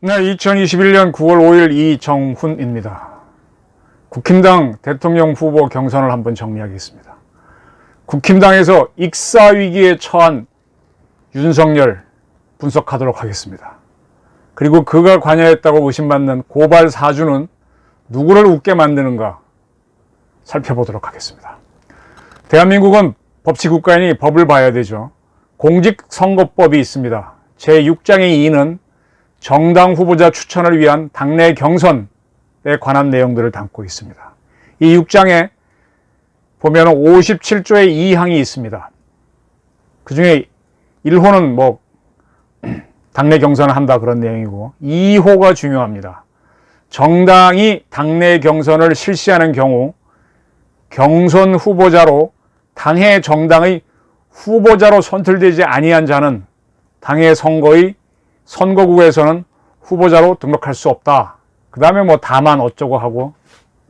네, 2021년 9월 5일 이정훈입니다. 국힘당 대통령 후보 경선을 한번 정리하겠습니다. 국힘당에서 익사 위기에 처한 윤석열 분석하도록 하겠습니다. 그리고 그가 관여했다고 의심받는 고발 사주는 누구를 웃게 만드는가 살펴보도록 하겠습니다. 대한민국은 법치국가이니 법을 봐야 되죠. 공직선거법이 있습니다. 제6장의 2는 정당 후보자 추천을 위한 당내 경선에 관한 내용들을 담고 있습니다. 이 6장에 보면 57조의 2항이 있습니다. 그 중에 1호는 뭐 당내 경선을 한다 그런 내용이고 2호가 중요합니다. 정당이 당내 경선을 실시하는 경우 경선 후보자로 당의 정당의 후보자로 선출되지 아니한 자는 당의 선거의 선거구에서는 후보자로 등록할 수 없다. 그 다음에 뭐 다만 어쩌고 하고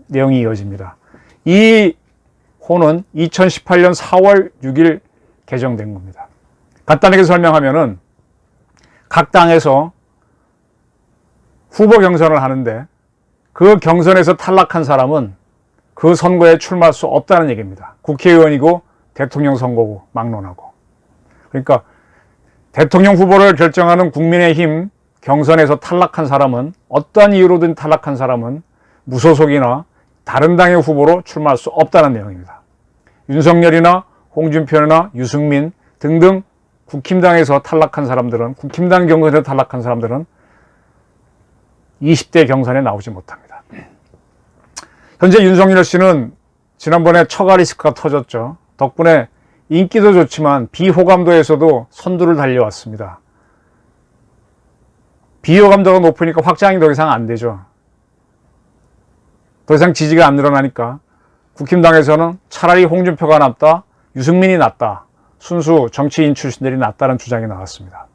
내용이 이어집니다. 이 호는 2018년 4월 6일 개정된 겁니다. 간단하게 설명하면은 각 당에서 후보 경선을 하는데 그 경선에서 탈락한 사람은 그 선거에 출마할 수 없다는 얘기입니다. 국회의원이고 대통령 선거고 막론하고. 그러니까 대통령 후보를 결정하는 국민의힘 경선에서 탈락한 사람은 어떠한 이유로든 탈락한 사람은 무소속이나 다른 당의 후보로 출마할 수 없다는 내용입니다. 윤석열이나 홍준표나 유승민 등등 국힘당에서 탈락한 사람들은 국힘당 경선에서 탈락한 사람들은 20대 경선에 나오지 못합니다. 현재 윤석열 씨는 지난번에 처가 리스크가 터졌죠. 덕분에 인기도 좋지만 비호감도에서도 선두를 달려왔습니다. 비호감도가 높으니까 확장이 더 이상 안 되죠. 더 이상 지지가 안 늘어나니까 국힘당에서는 차라리 홍준표가 낫다, 유승민이 낫다, 순수 정치인 출신들이 낫다는 주장이 나왔습니다.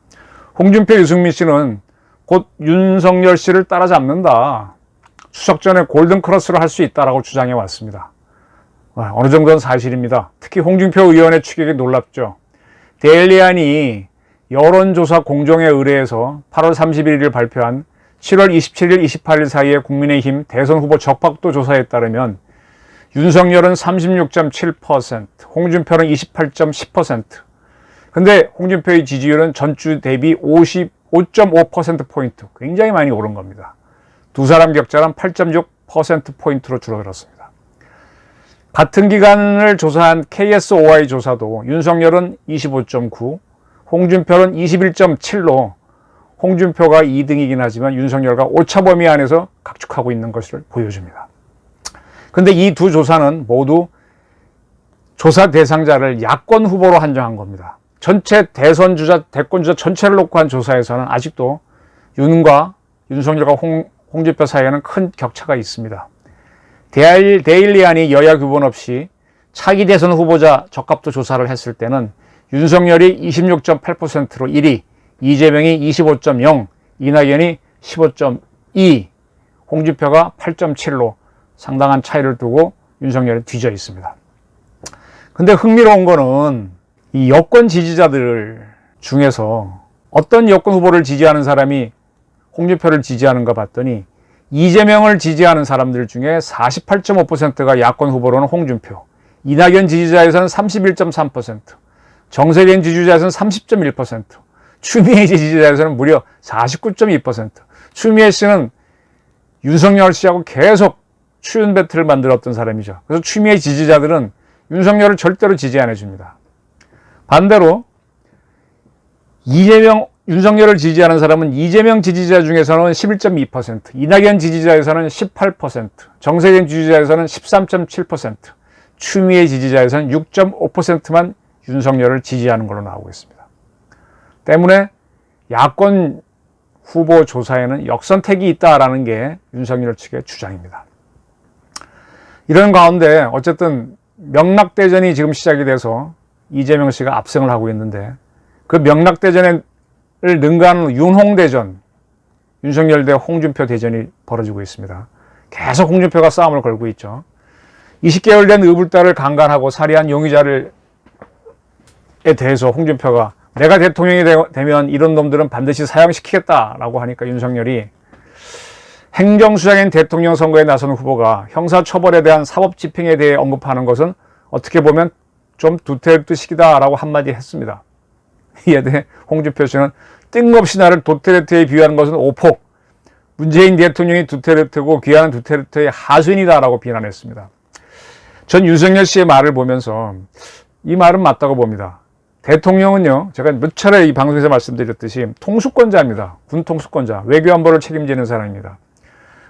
홍준표, 유승민 씨는 곧 윤석열 씨를 따라잡는다. 추석 전에 골든 크로스를 할 수 있다라고 주장해 왔습니다. 어느 정도는 사실입니다. 특히 홍준표 의원의 추격이 놀랍죠. 데일리안이 여론조사 공정에 의뢰해서 8월 31일 발표한 7월 27일, 28일 사이에 국민의힘 대선 후보 적합도 조사에 따르면 윤석열은 36.7%, 홍준표는 28.10%. 근데 홍준표의 지지율은 전주 대비 55.5%포인트, 굉장히 많이 오른 겁니다. 두 사람 격차는 8.6%포인트로 줄어들었습니다. 같은 기간을 조사한 KSOI 조사도 윤석열은 25.9, 홍준표는 21.7로 홍준표가 2등이긴 하지만 윤석열과 오차 범위 안에서 각축하고 있는 것을 보여줍니다. 근데 이 두 조사는 모두 조사 대상자를 야권 후보로 한정한 겁니다. 전체 대선 주자, 대권 주자 전체를 놓고 한 조사에서는 아직도 윤과 윤석열과 홍, 홍준표 사이에는 큰 격차가 있습니다. 데일, 데일리안이 여야 규본 없이 차기 대선 후보자 적합도 조사를 했을 때는 윤석열이 26.8%로 1위, 이재명이 25.0, 이낙연이 15.2, 홍준표가 8.7로 상당한 차이를 두고 윤석열이 뒤져 있습니다. 근데 흥미로운 거는 이 여권 지지자들 중에서 어떤 여권 후보를 지지하는 사람이 홍준표를 지지하는가 봤더니 이재명을 지지하는 사람들 중에 48.5%가 야권 후보로는 홍준표, 이낙연 지지자에서는 31.3%, 정세균 지지자에서는 30.1%, 추미애 지지자에서는 무려 49.2%. 추미애 씨는 윤석열 씨하고 계속 추윤 배틀을 만들었던 사람이죠. 그래서 추미애 지지자들은 윤석열을 절대로 지지 안 해줍니다. 반대로 이재명, 윤석열을 지지하는 사람은 이재명 지지자 중에서는 11.2%, 이낙연 지지자에서는 18%, 정세균 지지자에서는 13.7%, 추미애 지지자에서는 6.5%만 윤석열을 지지하는 걸로 나오고 있습니다. 때문에 야권 후보 조사에는 역선택이 있다라는 게 윤석열 측의 주장입니다. 이런 가운데 어쨌든 명락대전이 지금 시작이 돼서 이재명 씨가 압승을 하고 있는데 그 명락대전을 능가하는 윤홍대전, 윤석열 대 홍준표 대전이 벌어지고 있습니다. 계속 홍준표가 싸움을 걸고 있죠. 20개월 된 의불딸을 강간하고 살해한 용의자를 에 대해서 홍준표가 내가 대통령이 되, 면 이런 놈들은 반드시 사형시키겠다라고 하니까 윤석열이 행정수장인 대통령 선거에 나선 후보가 형사처벌에 대한 사법집행에 대해 언급하는 것은 어떻게 보면 좀 두테르트식이다라고 한마디 했습니다. 이에 대해 홍준표 씨는 뜬금없이 나를 도테르트에 비유하는 것은 오폭. 문재인 대통령이 두테르트고 귀하는 두테르트의 하수인이다라고 비난했습니다. 전 윤석열 씨의 말을 보면서 이 말은 맞다고 봅니다. 대통령은요, 제가 몇 차례 이 방송에서 말씀드렸듯이 통수권자입니다. 군 통수권자, 외교안보를 책임지는 사람입니다.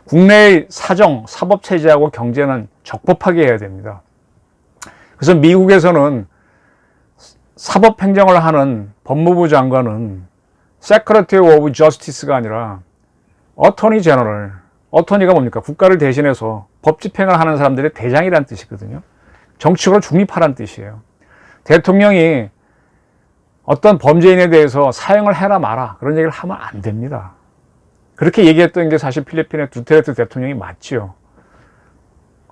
국내의 사정, 사법체제하고 경제는 적법하게 해야 됩니다. 그래서 미국에서는 사법행정을 하는 법무부 장관은 Secretary of Justice가 아니라 어토니 제너럴, 어토니가 뭡니까? 국가를 대신해서 법 집행을 하는 사람들의 대장이라는 뜻이거든요. 정치적으로 중립하라는 뜻이에요. 대통령이 어떤 범죄인에 대해서 사형을 해라 마라 그런 얘기를 하면 안 됩니다. 그렇게 얘기했던 게 사실 필리핀의 두테르트 대통령이 맞지요.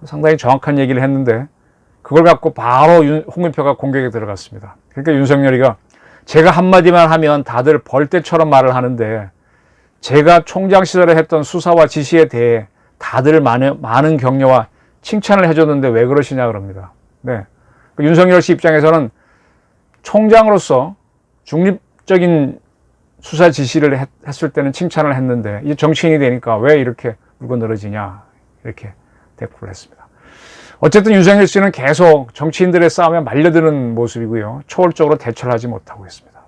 상당히 정확한 얘기를 했는데 그걸 갖고 바로 홍준표가 공격에 들어갔습니다. 그러니까 윤석열이가 제가 한마디만 하면 다들 벌떼처럼 말을 하는데 제가 총장 시절에 했던 수사와 지시에 대해 다들 많은, 많은 격려와 칭찬을 해줬는데 왜 그러시냐 그럽니다. 네. 그 윤석열 씨 입장에서는 총장으로서 중립적인 수사 지시를 했, 을 때는 칭찬을 했는데 이제 정치인이 되니까 왜 이렇게 물고 늘어지냐 이렇게 대꾸를 했습니다. 어쨌든 윤석열 씨는 계속 정치인들의 싸움에 말려드는 모습이고요. 초월적으로 대처를 하지 못하고 있습니다.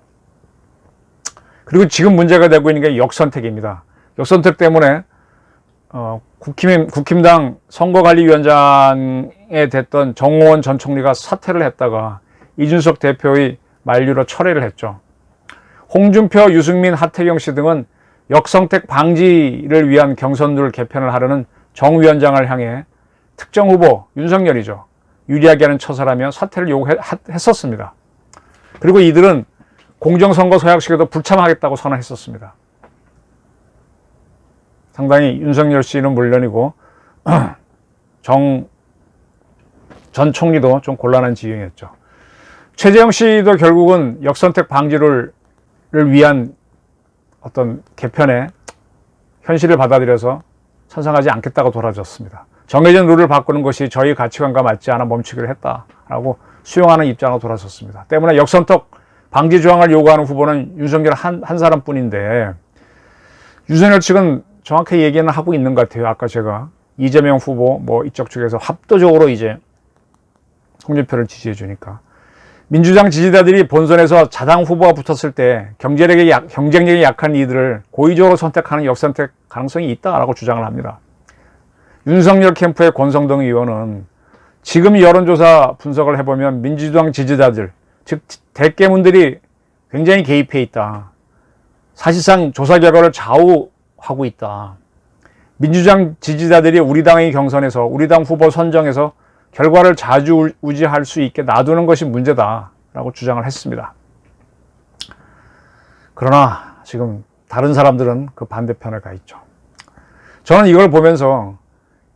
그리고 지금 문제가 되고 있는 게 역선택입니다. 역선택 때문에 어, 국힘, 국힘당 선거관리위원장에 됐던 정호원 전 총리가 사퇴를 했다가 이준석 대표의 만류로 철회를 했죠. 홍준표, 유승민, 하태경 씨 등은 역선택 방지를 위한 경선룰 개편을 하려는 정 위원장을 향해 특정 후보 윤석열이죠. 유리하게 하는 처사라며 사퇴를 요구했었습니다. 그리고 이들은 공정선거 서약식에도 불참하겠다고 선언했었습니다. 상당히 윤석열 씨는 물론이고 정 전 총리도 좀 곤란한 지경이었죠. 최재형 씨도 결국은 역선택 방지를 위한 어떤 개편에 현실을 받아들여서 찬성하지 않겠다고 돌아졌습니다. 정해진 룰을 바꾸는 것이 저희 가치관과 맞지 않아 멈추기로 했다라고 수용하는 입장으로 돌아섰습니다. 때문에 역선택 방지 조항을 요구하는 후보는 윤석열 한, 한 사람뿐인데 윤석열 측은 정확히 얘기는 하고 있는 것 같아요. 아까 제가 이재명 후보 뭐 이쪽 쪽에서 합도적으로 이제 홍준표를 지지해 주니까 민주당 지지자들이 본선에서 자당 후보가 붙었을 때 경제력이 약, 경쟁력이 약한 이들을 고의적으로 선택하는 역선택 가능성이 있다라고 주장을 합니다. 윤석열 캠프의 권성동 의원은 지금 여론조사 분석을 해보면 민주당 지지자들, 즉 대깨문들이 굉장히 개입해 있다. 사실상 조사 결과를 좌우하고 있다. 민주당 지지자들이 우리 당의 경선에서 우리 당 후보 선정에서 결과를 자주 우지할 수 있게 놔두는 것이 문제다라고 주장을 했습니다. 그러나 지금 다른 사람들은 그 반대편에 가 있죠. 저는 이걸 보면서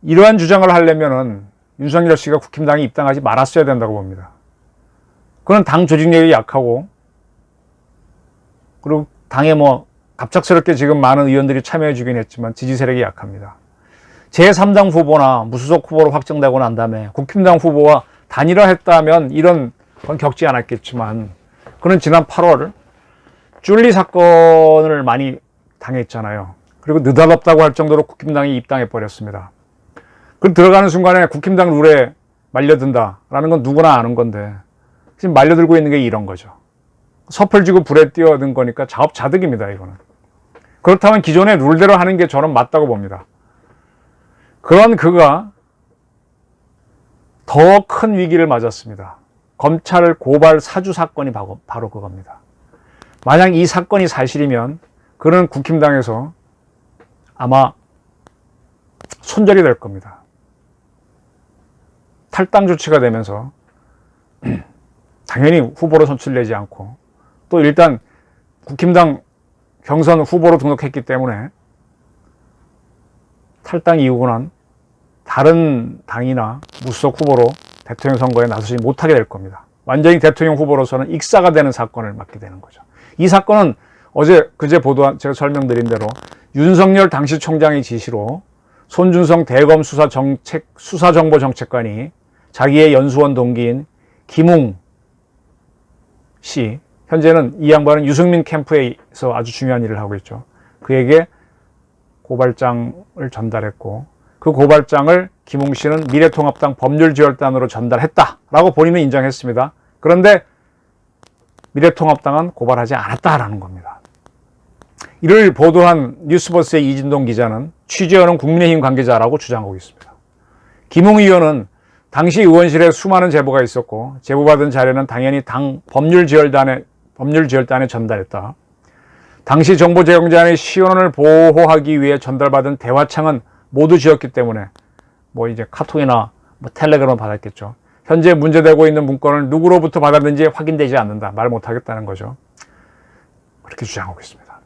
이러한 주장을 하려면은 윤석열 씨가 국힘당에 입당하지 말았어야 된다고 봅니다. 그건 당 조직력이 약하고 그리고 당에 뭐 갑작스럽게 지금 많은 의원들이 참여해 주긴 했지만 지지 세력이 약합니다. 제3당 후보나 무소속 후보로 확정되고 난 다음에 국힘당 후보와 단일화했다면 이런 건 겪지 않았겠지만 그는 지난 8월 줄리 사건을 많이 당했잖아요. 그리고 느닷없다고 할 정도로 국힘당이 입당해 버렸습니다. 그 들어가는 순간에 국힘당 룰에 말려든다라는 건 누구나 아는 건데 지금 말려들고 있는 게 이런 거죠. 섭을 지고 불에 뛰어든 거니까 자업자득입니다, 이거는. 그렇다면 기존의 룰대로 하는 게 저는 맞다고 봅니다. 그런 그가 더 큰 위기를 맞았습니다. 검찰 고발 사주 사건이 바로 그겁니다. 만약 이 사건이 사실이면 그는 국힘당에서 아마 손절이 될 겁니다. 탈당 조치가 되면서 당연히 후보로 선출되지 않고 또 일단 국힘당 경선 후보로 등록했기 때문에 탈당 이후고 난 다른 당이나 무소속 후보로 대통령 선거에 나서지 못하게 될 겁니다. 완전히 대통령 후보로서는 익사가 되는 사건을 맡게 되는 거죠. 이 사건은 어제 그제 보도한 제가 설명드린 대로 윤석열 당시 총장의 지시로 손준성 대검 수사 정책 수사 정보 정책관이 자기의 연수원 동기인 김웅 씨 현재는 이 양반은 유승민 캠프에서 아주 중요한 일을 하고 있죠. 그에게 고발장을 전달했고 그 고발장을 김웅 씨는 미래통합당 법률지원단으로 전달했다라고 본인은 인정했습니다. 그런데 미래통합당은 고발하지 않았다라는 겁니다. 이를 보도한 뉴스버스의 이진동 기자는 취재하는 국민의힘 관계자라고 주장하고 있습니다. 김웅 의원은 당시 의원실에 수많은 제보가 있었고 제보받은 자료는 당연히 당 법률지원단에 법률지원단에 전달했다. 당시 정보 제공자의 시연원을 보호하기 위해 전달받은 대화창은 모두 지었기 때문에 뭐 이제 카톡이나 뭐 텔레그램을 받았겠죠. 현재 문제되고 있는 문건을 누구로부터 받았는지 확인되지 않는다. 말 못하겠다는 거죠. 그렇게 주장하고 있습니다.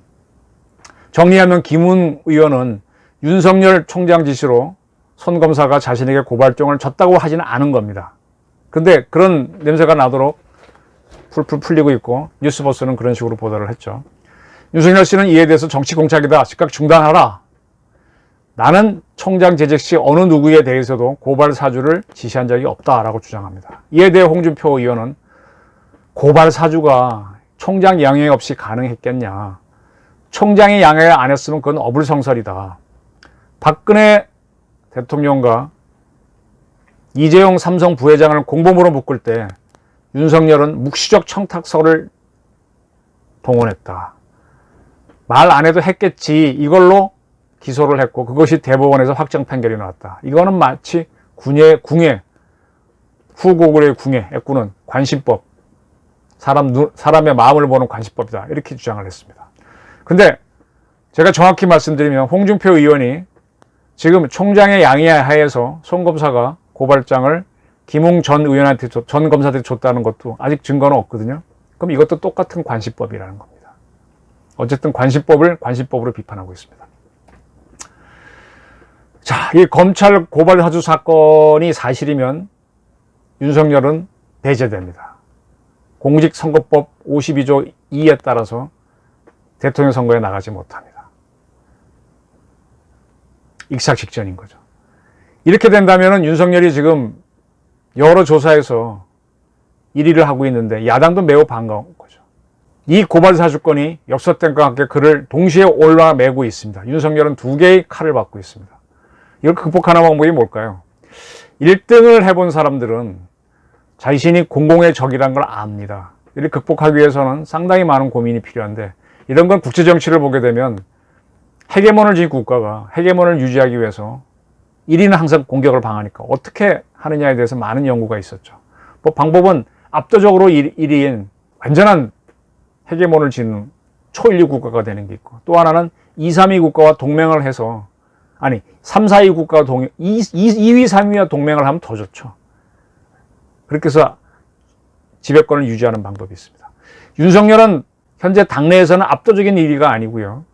정리하면 김훈 의원은 윤석열 총장 지시로 손 검사가 자신에게 고발장을 줬다고 하지는 않은 겁니다. 근데 그런 냄새가 나도록 풀풀 풀리고 있고 뉴스버스는 그런 식으로 보도를 했죠. 윤석열 씨는 이에 대해서 정치 공작이다. 즉각 중단하라. 나는 총장 재직 시 어느 누구에 대해서도 고발 사주를 지시한 적이 없다라고 주장합니다. 이에 대해 홍준표 의원은 고발 사주가 총장 양해 없이 가능했겠냐. 총장이 양해를 안 했으면 그건 어불성설이다. 박근혜 대통령과 이재용 삼성 부회장을 공범으로 묶을 때 윤석열은 묵시적 청탁서를 동원했다. 말 안 해도 했겠지. 이걸로 기소를 했고 그것이 대법원에서 확정 판결이 나왔다. 이거는 마치 군의 궁예 후고글의 궁예 애꾸는 관심법 사람 눈, 사람의 마음을 보는 관심법이다 이렇게 주장을 했습니다. 근데 제가 정확히 말씀드리면 홍준표 의원이 지금 총장의 양해 하에서 송 검사가 고발장을 김웅 전 의원한테 줬- 전 검사한테 줬다는 것도 아직 증거는 없거든요. 그럼 이것도 똑같은 관심법이라는 겁니다. 어쨌든 관심법을 관심법으로 비판하고 있습니다. 자, 이 검찰 고발 사주 사건이 사실이면 윤석열은 배제됩니다. 공직선거법 52조 2에 따라서 대통령 선거에 나가지 못합니다. 익사 직전인 거죠. 이렇게 된다면 윤석열이 지금 여러 조사에서 1위를 하고 있는데 야당도 매우 반가운 거죠. 이 고발 사주권이 역사tem과 함께 그를 동시에 올라매고 있습니다. 윤석열은 두 개의 칼을 받고 있습니다. 이걸 극복하는 방법이 뭘까요? 1등을 해본 사람들은 자신이 공공의 적이란 걸 압니다. 이를 극복하기 위해서는 상당히 많은 고민이 필요한데 이런 건 국제 정치를 보게 되면 헤게몬을 지닌 국가가 헤게몬을 유지하기 위해서 1위는 항상 공격을 방하니까 어떻게 하느냐에 대해서 많은 연구가 있었죠. 뭐 방법은 압도적으로 1위인 완전한 헤게몬을 지닌 초일류 국가가 되는 게 있고 또 하나는 2, 3위 국가와 동맹을 해서 아니 3, 4위 국가와 동 2, 2위, 3위와 동맹을 하면 더 좋죠. 그렇게 해서 지배권을 유지하는 방법이 있습니다. 윤석열은 현재 당내에서는 압도적인 1위가 아니고요.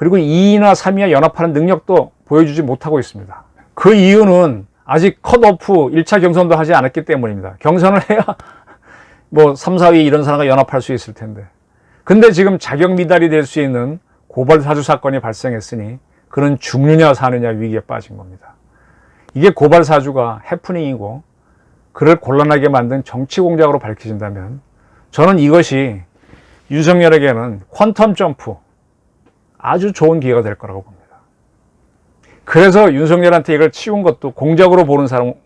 그리고 2위나 3위와 연합하는 능력도 보여주지 못하고 있습니다. 그 이유는 아직 컷오프 1차 경선도 하지 않았기 때문입니다. 경선을 해야 뭐 3, 4위 이런 사람과 연합할 수 있을 텐데. 근데 지금 자격 미달이 될 수 있는 고발 사주 사건이 발생했으니 그는 죽느냐 사느냐 위기에 빠진 겁니다. 이게 고발 사주가 해프닝이고 그를 곤란하게 만든 정치 공작으로 밝혀진다면 저는 이것이 윤석열에게는 퀀텀 점프 아주 좋은 기회가 될 거라고 봅니다. 그래서 윤석열한테 이걸 치운 것도 공작으로 보는 사람도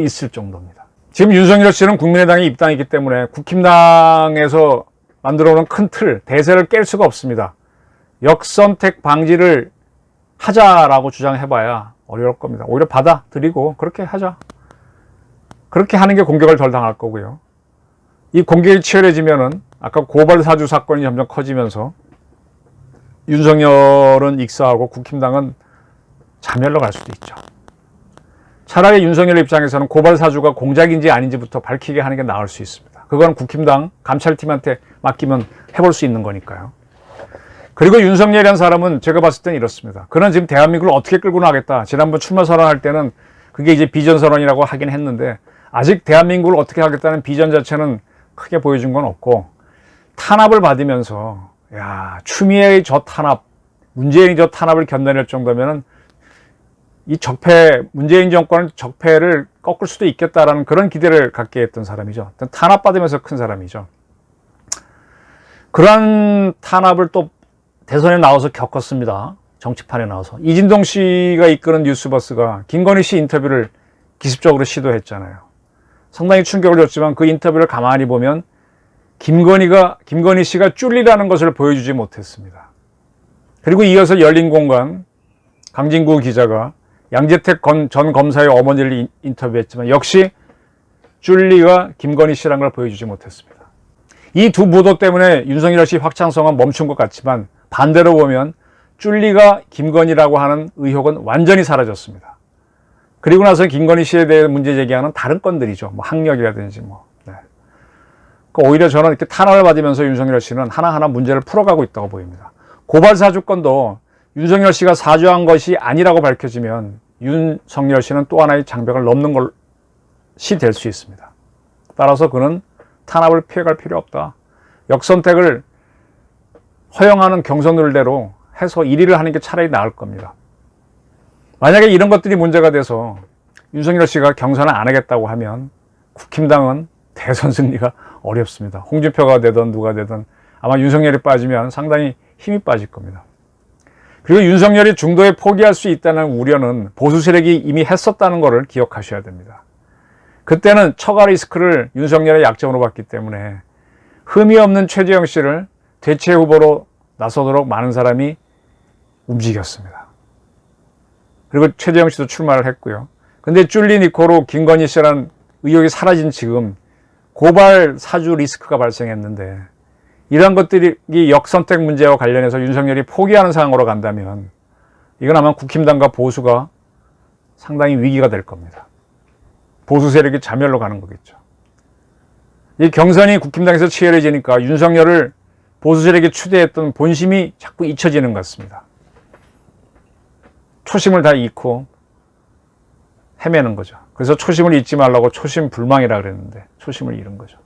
있을 정도입니다. 지금 윤석열 씨는 국민의당에 입당했기 때문에 국힘당에서 만들어 놓은 큰 틀, 대세를 깰 수가 없습니다. 역선택 방지를 하자라고 주장해봐야 어려울 겁니다. 오히려 받아들이고 그렇게 하자. 그렇게 하는 게 공격을 덜 당할 거고요. 이 공격이 치열해지면은 아까 고발 사주 사건이 점점 커지면서 윤석열은 익사하고 국힘당은 자멸로 갈 수도 있죠. 차라리 윤석열 입장에서는 고발 사주가 공작인지 아닌지부터 밝히게 하는 게 나을 수 있습니다. 그건 국힘당 감찰팀한테 맡기면 해볼 수 있는 거니까요. 그리고 윤석열이라는 사람은 제가 봤을 때는 이렇습니다. 그는 지금 대한민국을 어떻게 끌고 나가겠다. 지난번 출마 선언할 때는 그게 이제 비전 선언이라고 하긴 했는데 아직 대한민국을 어떻게 하겠다는 비전 자체는 크게 보여준 건 없고 탄압을 받으면서 야 추미애의 저 탄압, 문재인이 저 탄압을 견뎌낼 정도면은 이 적폐 문재인 정권은 적폐를 꺾을 수도 있겠다라는 그런 기대를 갖게 했던 사람이죠. 탄압받으면서 큰 사람이죠. 그러한 탄압을 또 대선에 나와서 겪었습니다. 정치판에 나와서. 이진동 씨가 이끄는 뉴스버스가 김건희 씨 인터뷰를 기습적으로 시도했잖아요. 상당히 충격을 줬지만 그 인터뷰를 가만히 보면 김건희가, 김건희 씨가 쫄리라는 것을 보여주지 못했습니다. 그리고 이어서 열린 공간, 강진구 기자가 양재택 전 검사의 어머니를 인터뷰했지만 역시 쫄리가 김건희 씨라는 걸 보여주지 못했습니다. 이 두 보도 때문에 윤석열 씨 확장성은 멈춘 것 같지만 반대로 보면 쫄리가 김건희라고 하는 의혹은 완전히 사라졌습니다. 그리고 나서 김건희 씨에 대해 문제 제기하는 다른 건들이죠. 뭐 학력이라든지 뭐. 네. 그러니까 오히려 저는 이렇게 탄압을 받으면서 윤석열 씨는 하나하나 문제를 풀어가고 있다고 보입니다. 고발 사주건도 윤석열 씨가 사주한 것이 아니라고 밝혀지면 윤석열 씨는 또 하나의 장벽을 넘는 것이 될 수 있습니다. 따라서 그는 탄압을 피해갈 필요 없다. 역선택을 허용하는 경선룰대로 해서 1위를 하는 게 차라리 나을 겁니다. 만약에 이런 것들이 문제가 돼서 윤석열 씨가 경선을 안 하겠다고 하면 국힘당은 대선 승리가 어렵습니다. 홍준표가 되든 누가 되든 아마 윤석열이 빠지면 상당히 힘이 빠질 겁니다. 그리고 윤석열이 중도에 포기할 수 있다는 우려는 보수 세력이 이미 했었다는 것을 기억하셔야 됩니다. 그때는 처가 리스크를 윤석열의 약점으로 봤기 때문에 흠이 없는 최재형 씨를 대체 후보로 나서도록 많은 사람이 움직였습니다. 그리고 최재형 씨도 출마를 했고요. 근데 쫄리 니코로 김건희 씨라는 의혹이 사라진 지금 고발 사주 리스크가 발생했는데 이러한 것들이 역선택 문제와 관련해서 윤석열이 포기하는 상황으로 간다면 이건 아마 국힘당과 보수가 상당히 위기가 될 겁니다. 보수 세력이 자멸로 가는 거겠죠. 이 경선이 국힘당에서 치열해지니까 윤석열을 보수 세력이 추대했던 본심이 자꾸 잊혀지는 것 같습니다. 초심을 다 잃고 헤매는 거죠. 그래서 초심을 잊지 말라고 초심 불망이라 그랬는데 초심을 잃은 거죠.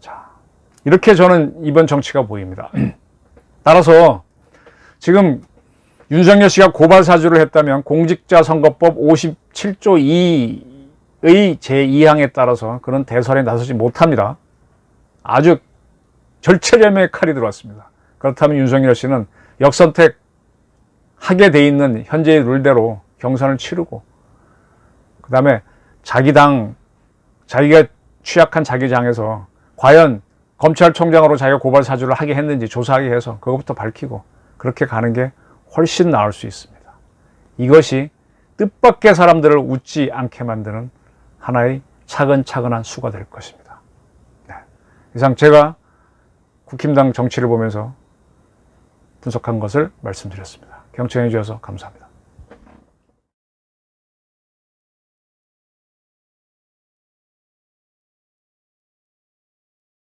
자, 이렇게 저는 이번 정치가 보입니다. 따라서 지금 윤석열 씨가 고발 사주를 했다면 공직자 선거법 57조 2의 제2항에 따라서 그런 대선에 나서지 못합니다. 아주 절체렴의 칼이 들어왔습니다. 그렇다면 윤석열 씨는 역선택 하게 돼 있는 현재의 룰대로 경선을 치르고 그 다음에 자기 당 자기가 취약한 자기 장에서 과연 검찰총장으로 자기가 고발 사주를 하게 했는지 조사하게 해서 그것부터 밝히고 그렇게 가는 게 훨씬 나을 수 있습니다. 이것이 뜻밖의 사람들을 웃지 않게 만드는 하나의 차근차근한 수가 될 것입니다. 네. 이상 제가 국힘당 정치를 보면서 분석한 것을 말씀드렸습니다. 경청해 주셔서 감사합니다.